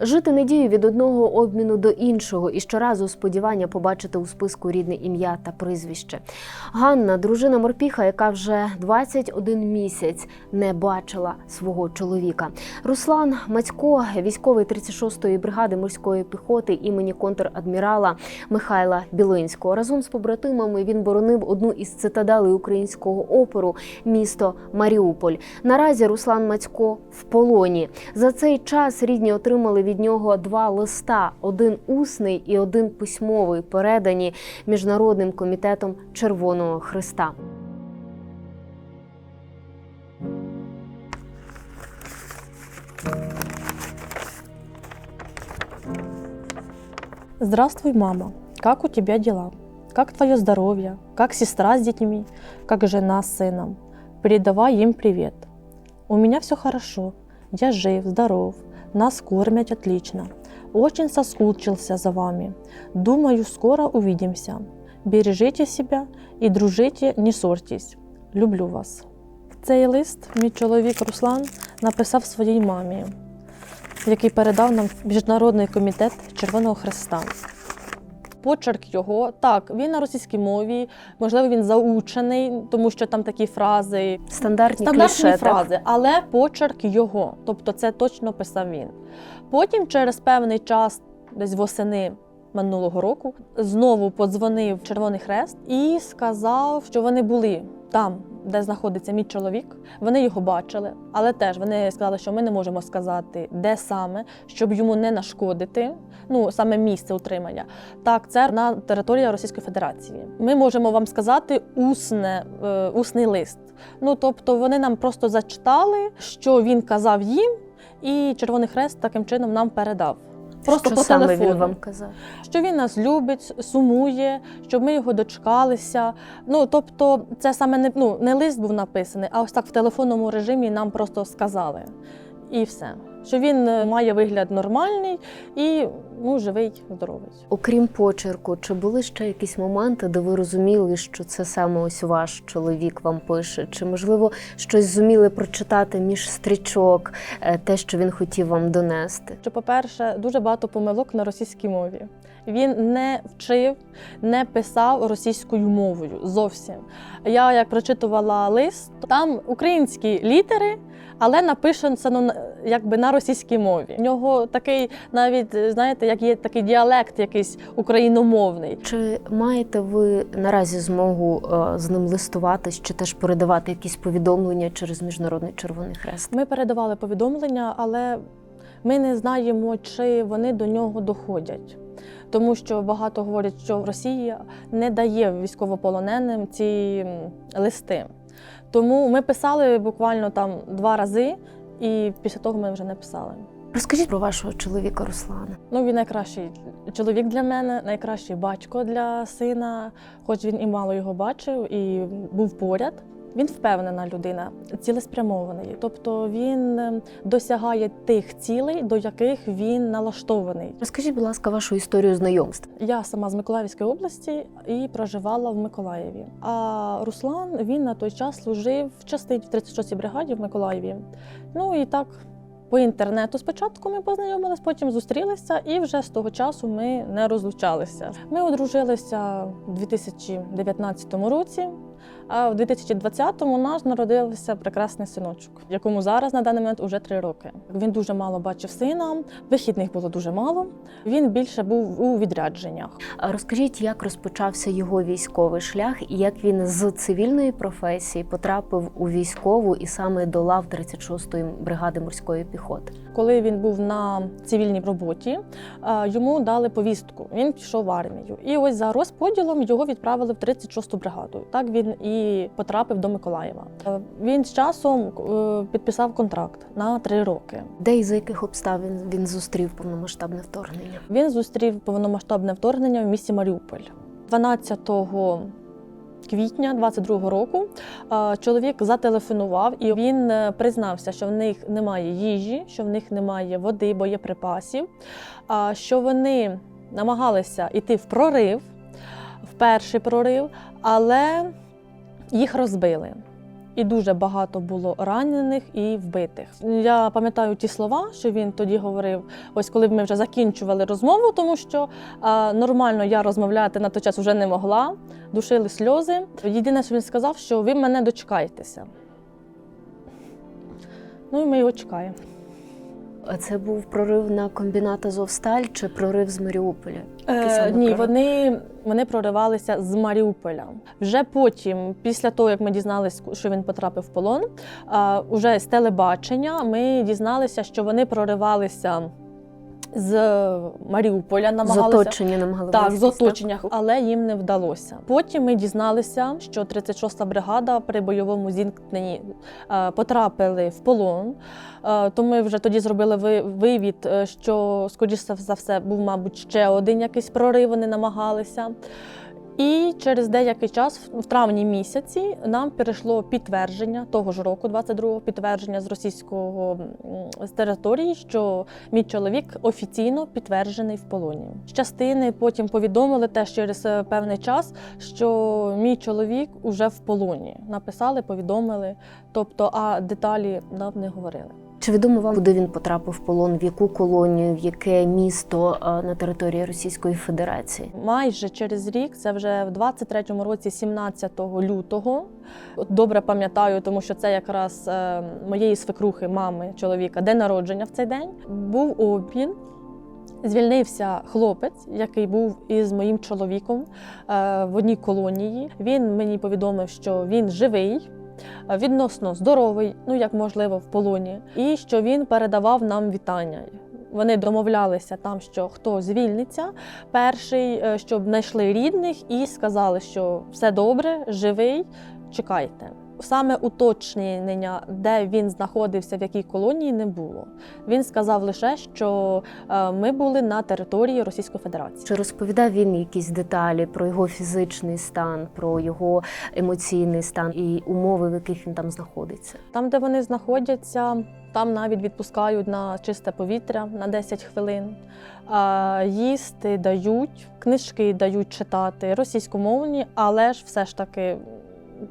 Жити недію від одного обміну до іншого і щоразу сподівання побачити у списку рідне ім'я та прізвище. Ганна, дружина морпіха, яка вже 21 місяць не бачила свого чоловіка. Руслан Мацько, військовий 36-ї бригади морської піхоти імені контрадмірала Михайла Білинського. Разом з побратимами він боронив одну із цитаделей українського опору місто Маріуполь. Наразі Руслан Мацько в полоні. За цей час рідні отримали від нього два листа: один усний і один письмовий, передані міжнародним комітетом Червоного Христа. Здравствуй, мама. Как у тебя дела? Как твое здоровье? Как сестра с детьми? Как жена с сыном? Передавай им привет. У меня все хорошо. Я жив, здоров. Нас кормят отлично. Очень соскучился за вами. Думаю, скоро увидимся. Бережите себя і дружите, не ссорьтесь. Люблю вас. Цей лист мій чоловік Руслан написав своїй мамі, який передав нам Міжнародний комітет Червоного Христа. Почерк його так, він на російській мові, можливо, він заучений, тому що там такі фрази, Стандартні, стандартні кліше, так? фрази, але почерк його, тобто це точно писав він. Потім, через певний час, десь восени минулого року, знову подзвонив Червоний Хрест і сказав, що вони були там, де знаходиться мій чоловік. Вони його бачили, але теж вони сказали, що ми не можемо сказати, де саме, щоб йому не нашкодити. Ну, саме місце утримання. Так, це на території Російської Федерації. Ми можемо вам сказати усне, е, усний лист. Ну тобто вони нам просто зачитали, що він казав їм, і Червоний Хрест таким чином нам передав. Просто що по саме телефону. він вам казав? Що він нас любить, сумує, щоб ми його дочекалися. Ну тобто, це саме не ну не лист був написаний, а ось так в телефонному режимі нам просто сказали. І все. Що він е, має вигляд нормальний і ну, живий, здоровий. Окрім почерку, чи були ще якісь моменти, де ви розуміли, що це саме ось ваш чоловік вам пише? Чи можливо щось зуміли прочитати між стрічок, е, те, що він хотів вам донести? Що, по-перше, дуже багато помилок на російській мові. Він не вчив, не писав російською мовою зовсім. Я як прочитувала лист, там українські літери, але написано на- якби на російській мові. У нього такий, навіть знаєте, як є такий діалект, якийсь україномовний. Чи маєте ви наразі змогу е, з ним листуватись, чи теж передавати якісь повідомлення через міжнародний червоний хрест? Ми передавали повідомлення, але ми не знаємо, чи вони до нього доходять. Тому що багато говорять, що Росія не дає військовополоненим ці листи. Тому ми писали буквально там два рази, і після того ми вже не писали. Розкажіть про вашого чоловіка Руслана. Ну, він найкращий чоловік для мене, найкращий батько для сина, хоч він і мало його бачив і був поряд. Він впевнена людина, цілеспрямований. Тобто він е, досягає тих цілей, до яких він налаштований. Розкажіть, будь ласка, вашу історію знайомств. Я сама з Миколаївської області і проживала в Миколаєві. А Руслан він на той час служив в частині в 36-й бригаді в Миколаєві. Ну і так. По інтернету спочатку ми познайомились, потім зустрілися, і вже з того часу ми не розлучалися. Ми одружилися у 2019 році, а в 2020-му у нас народився прекрасний синочок, якому зараз на даний момент уже три роки. Він дуже мало бачив сина, вихідних було дуже мало. Він більше був у відрядженнях. Розкажіть, як розпочався його військовий шлях і як він з цивільної професії потрапив у військову і саме до лав 36-ї бригади морської піхоти. Коли він був на цивільній роботі, йому дали повістку. Він пішов в армію. І ось за розподілом його відправили в 36-ту бригаду. Так він і потрапив до Миколаєва. Е, Він з часом е, підписав контракт на три роки. Де і за яких обставин він зустрів повномасштабне вторгнення? Він зустрів повномасштабне вторгнення в місті Маріуполь 12 квітня 22 року. е, Чоловік зателефонував і він признався, що в них немає їжі, що в них немає води, боєприпасів, що вони намагалися йти в прорив, в перший прорив, але їх розбили. і дуже багато було ранених і вбитих. Я пам'ятаю ті слова, що він тоді говорив, ось коли ми вже закінчували розмову, тому що а, нормально я розмовляти на той час вже не могла, душили сльози. Єдине, що він сказав, що ви мене дочекаєтеся. Ну і ми його чекаємо. А це був прорив на комбінат Азовсталь чи прорив з Маріуполя? Е, ні, прорив? вони, вони проривалися з Маріуполя. Вже потім, після того, як ми дізналися, що він потрапив в полон, е, уже з телебачення ми дізналися, що вони проривалися з Маріуполя, з намагалися. оточення намагалися. Так, з оточення, але їм не вдалося. Потім ми дізналися, що 36-та бригада при бойовому зіткненні е, потрапили в полон. Е, То ми вже тоді зробили ви- вивід, е, що, скоріше за все, був, мабуть, ще один якийсь прорив, вони намагалися. І через деякий час, в травні місяці, нам перейшло підтвердження того ж року, 22-го, підтвердження з російського з території, що мій чоловік офіційно підтверджений в полоні. З частини потім повідомили теж через е, певний час, що мій чоловік уже в полоні. Написали, повідомили. Тобто, а деталі нам не говорили. Чи відомо вам, куди він потрапив в полон, в яку колонію, в яке місто е, на території Російської Федерації? Майже через рік, це вже в 23-му році, 17 лютого. Добре пам'ятаю, тому що це якраз е, моєї свекрухи, мами чоловіка, день народження в цей день. Був обмін. Звільнився хлопець, який був із моїм чоловіком е, в одній колонії. Він мені повідомив, що він живий, відносно здоровий, ну як можливо, в полоні, і що він передавав нам вітання. Вони домовлялися там, що хто звільниться, перший, е, щоб знайшли рідних і сказали, що все добре, живий, чекайте. Саме уточнення, де він знаходився, в якій колонії, не було. Він сказав лише, що е, ми були на території Російської Федерації. Чи розповідав він якісь деталі про його фізичний стан, про його емоційний стан і умови, в яких він там знаходиться? Там, де вони знаходяться, там навіть відпускають на чисте повітря на 10 хвилин. А, їсти дають, книжки дають читати російськомовні, але ж все ж таки.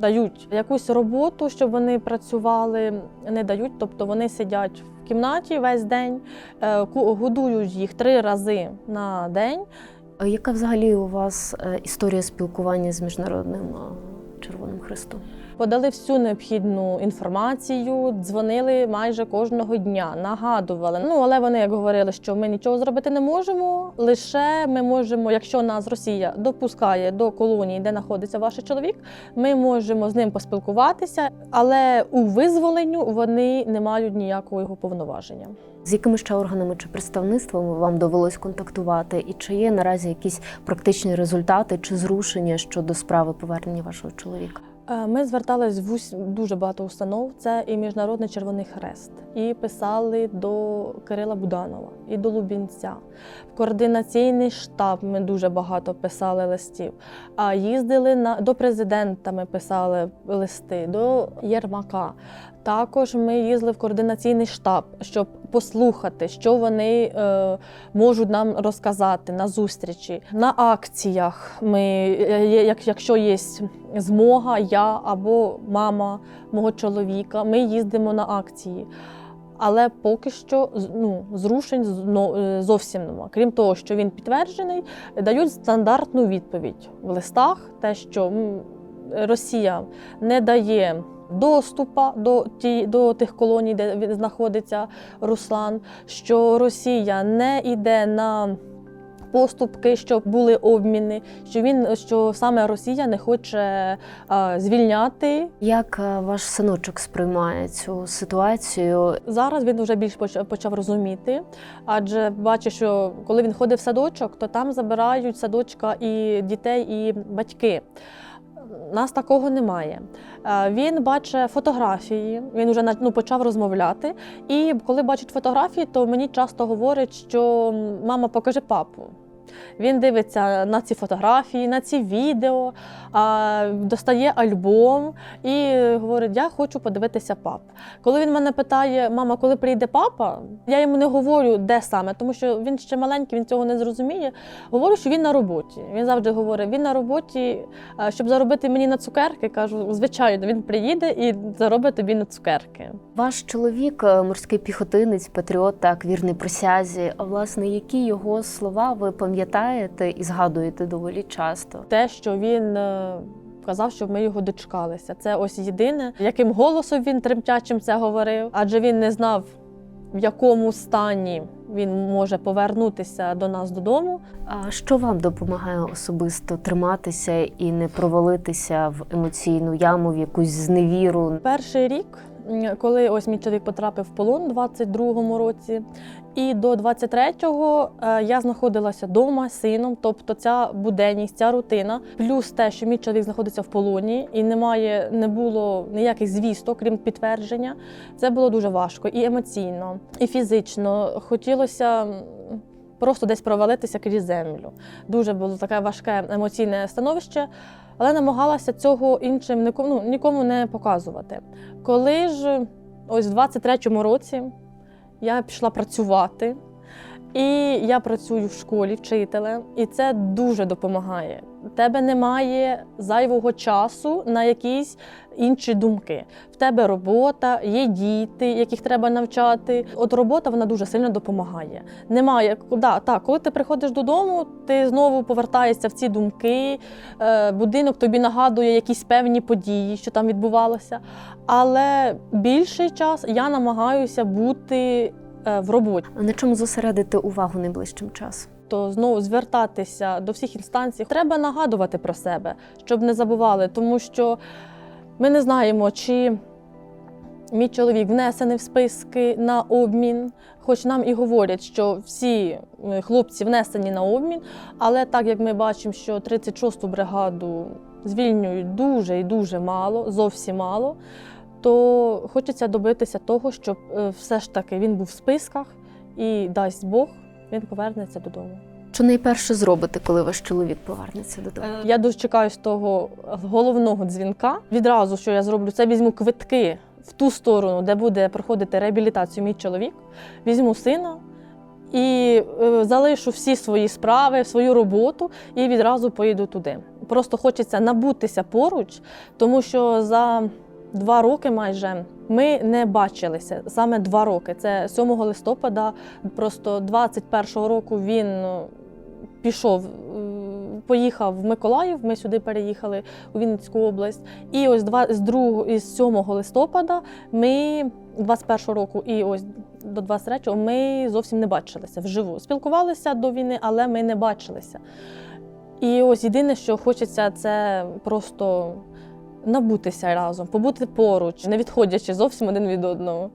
Дають якусь роботу, щоб вони працювали, не дають. Тобто вони сидять в кімнаті весь день, е, годують їх три рази на день. Яка взагалі у вас е, історія спілкування з міжнародним е, Червоним Хрестом? Подали всю необхідну інформацію, дзвонили майже кожного дня, нагадували. Ну але вони як говорили, що ми нічого зробити не можемо. Лише ми можемо, якщо нас Росія допускає до колонії, де знаходиться ваш чоловік, ми можемо з ним поспілкуватися, але у визволенню вони не мають ніякого його повноваження. З якими ще органами чи представництвами вам довелось контактувати? І чи є наразі якісь практичні результати чи зрушення щодо справи повернення вашого чоловіка? Е, Ми звертались в ус- дуже багато установ. Це і Міжнародний Червоний Хрест, і писали до Кирила Буданова, і до Лубінця. В координаційний штаб ми дуже багато писали листів. А їздили на до президента. Ми писали листи, до Єрмака. Також ми їздили в координаційний штаб, щоб послухати, що вони е, можуть нам розказати на зустрічі, на акціях. Ми, е, як, якщо є змога, я або мама мого чоловіка, ми їздимо на акції. Але поки що ну, зрушень е, зовсім нема. Крім того, що він підтверджений, дають стандартну відповідь в листах, те, що Росія не дає доступу до, ті, до тих колоній, де він знаходиться Руслан, що Росія не йде на поступки, щоб були обміни, що він що саме Росія не хоче а, звільняти. Як е, ваш синочок сприймає цю ситуацію? Зараз він вже більш почав, почав розуміти, адже бачить, що коли він ходить в садочок, то там забирають садочка і дітей, і батьки. Нас такого немає. Е, Він бачить фотографії, він вже ну, почав розмовляти. І коли бачить фотографії, то мені часто говорить, що мама, покажи папу. Він дивиться на ці фотографії, на ці відео, достає альбом і говорить: Я хочу подивитися пап. Коли він мене питає, мама, коли прийде папа, я йому не говорю, де саме, тому що він ще маленький, він цього не зрозуміє. Говорю, що він на роботі. Він завжди говорить, він на роботі, щоб заробити мені на цукерки. Кажу, звичайно, він приїде і заробить тобі на цукерки. Ваш чоловік, е, морський піхотинець, патріот, так, вірний присязі. А власне, які його слова ви пам'ятаєте і згадуєте доволі часто? те, що він е, казав, щоб ми його дочекалися. Це ось єдине, яким голосом він тремтячим це говорив, адже він не знав, в якому стані він може повернутися до нас додому. А що вам допомагає особисто триматися і не провалитися в емоційну яму, в якусь зневіру? Перший рік, коли ось мій чоловік потрапив в полон у 22-му році, і до 23-го е, я знаходилася вдома з сином, тобто ця буденність, ця рутина, плюс те, що мій чоловік знаходиться в полоні і немає, не було ніяких звісток, крім підтвердження. Це було дуже важко і емоційно, і фізично. Хотілося. Просто десь провалитися крізь землю. Дуже було таке важке емоційне становище, але намагалася цього іншим нікому, ну, нікому не показувати. Коли ж ось в 23-му році я пішла працювати, і я працюю в школі вчителем, і це дуже допомагає. У тебе немає зайвого часу на якісь інші думки. В тебе робота, є діти, яких треба навчати. От робота вона дуже сильно допомагає. Немає да, так, коли ти приходиш додому, ти знову повертаєшся в ці думки. е, Будинок тобі нагадує якісь певні події, що там відбувалося. Але більший час я намагаюся бути в роботі. А на чому зосередити увагу найближчим часом? то знову звертатися до всіх інстанцій. Треба нагадувати про себе, щоб не забували, тому що ми не знаємо, чи мій чоловік внесений в списки на обмін, хоч нам і говорять, що всі е, хлопці внесені на обмін, але так як ми бачимо, що 36-ту бригаду звільнюють дуже і дуже мало, зовсім мало, то хочеться добитися того, щоб е, все ж таки він був в списках і дасть Бог, він повернеться додому. Що найперше зробите, коли ваш чоловік повернеться додому? Я дуже чекаю з того головного дзвінка. Відразу, що я зроблю, це візьму квитки в ту сторону, де буде проходити реабілітацію мій чоловік. Візьму сина і е, залишу всі свої справи, свою роботу і відразу поїду туди. Просто хочеться набутися поруч, тому що за два роки майже ми не бачилися. Саме два роки. Це 7 листопада, просто 21-го року він ну, пішов, е, поїхав в Миколаїв. Ми сюди переїхали у Вінницьку область. І ось два з 2, із 7 листопада ми 21-го року і ось до 23-го ми зовсім не бачилися вживу. Спілкувалися до війни, але ми не бачилися. І ось єдине, що хочеться, це просто набутися разом, побути поруч, не відходячи зовсім один від одного.